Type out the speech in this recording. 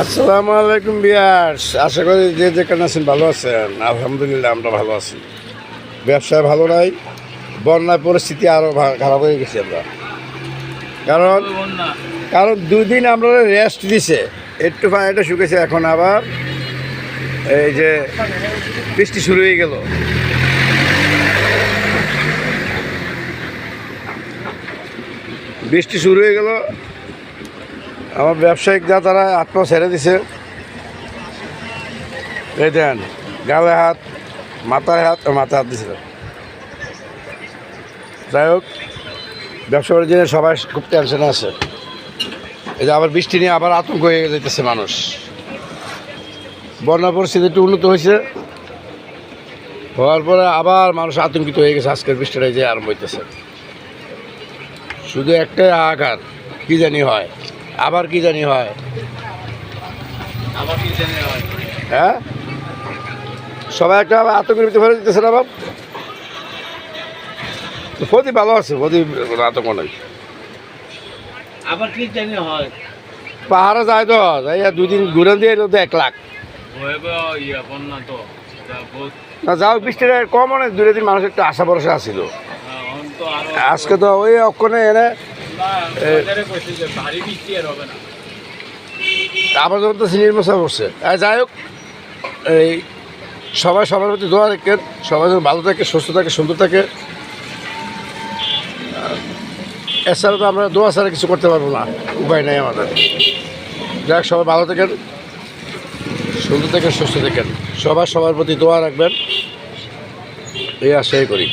আসসালামু আলাইকুম বিয়ার্স। আশা করি যে যেখানে আছেন ভালো আছেন। আলহামদুলিল্লাহ আমরা ভালো আছি। ব্যবসায় ভালো নাই, বন্যার পরিস্থিতি আরও খারাপ হয়ে গেছি আমরা। কারণ কারণ দুই দিন আমরা রেস্ট দিছে। একটু পানিটা শুকেছে, এখন আবার এই যে বৃষ্টি শুরু হয়ে গেল। বৃষ্টি শুরু হয়ে গেল আমার ব্যবসায়িক যা তারা আত্মা ছেড়ে দিছে। এই দেন, গালে হাত, মাথায় হাত, ও মাথায় হাত দিছিল যাই হোক, ব্যবসা করার জন্য সবাই খুব টেনশনে আছে। এই যে আবার বৃষ্টি নিয়ে আবার আতঙ্ক হয়ে যেতেছে মানুষ। বন্যা পরিস্থিতি একটু উন্নত হয়েছে। হওয়ার পরে আবার মানুষ আতঙ্কিত হয়ে গেছে, আজকের বৃষ্টিটা যে আরম্ভ হইতেছে। শুধু একটাই আঘাত, কি জানি হয়। আবার কি জানি হয়? হয়? হ্যাঁ? সবাই একটা আতঙ্কের ভিতরে ফেলে দিতেছে না বাপ? ভালো আছে আতঙ্ক নেই। আবার কি জানি হয়? পাহাড়ে যায় তো যাই দুই দিন ঘুরে দিয়ে এলো তো এক লাখ। না যাও বৃষ্টিটা কম অনেক দূরে দিন মানুষ একটু আশা ভরসা তো আরও আজকে তো ওই অক্ষণে এনে না বাজারে কইছে যে ভারী বৃষ্টি আর হবে না। আবার যখন তো সিনিয়র মশা পড়ছে আর যাই হোক, এই সবাই সবার প্রতি দোয়া রাখেন, সবাই যেন ভালো থাকে, সুস্থ থাকে, সুন্দর থাকে। এছাড়া তো আমরা দোয়া ছাড়া কিছু করতে পারব না, উপায় নেই আমাদের। যাই হোক, সবাই ভালো থাকেন, সুন্দর থাকেন, সুস্থ থাকেন। সবাই সবার প্রতি দোয়া রাখবেন। এই আশাই করি।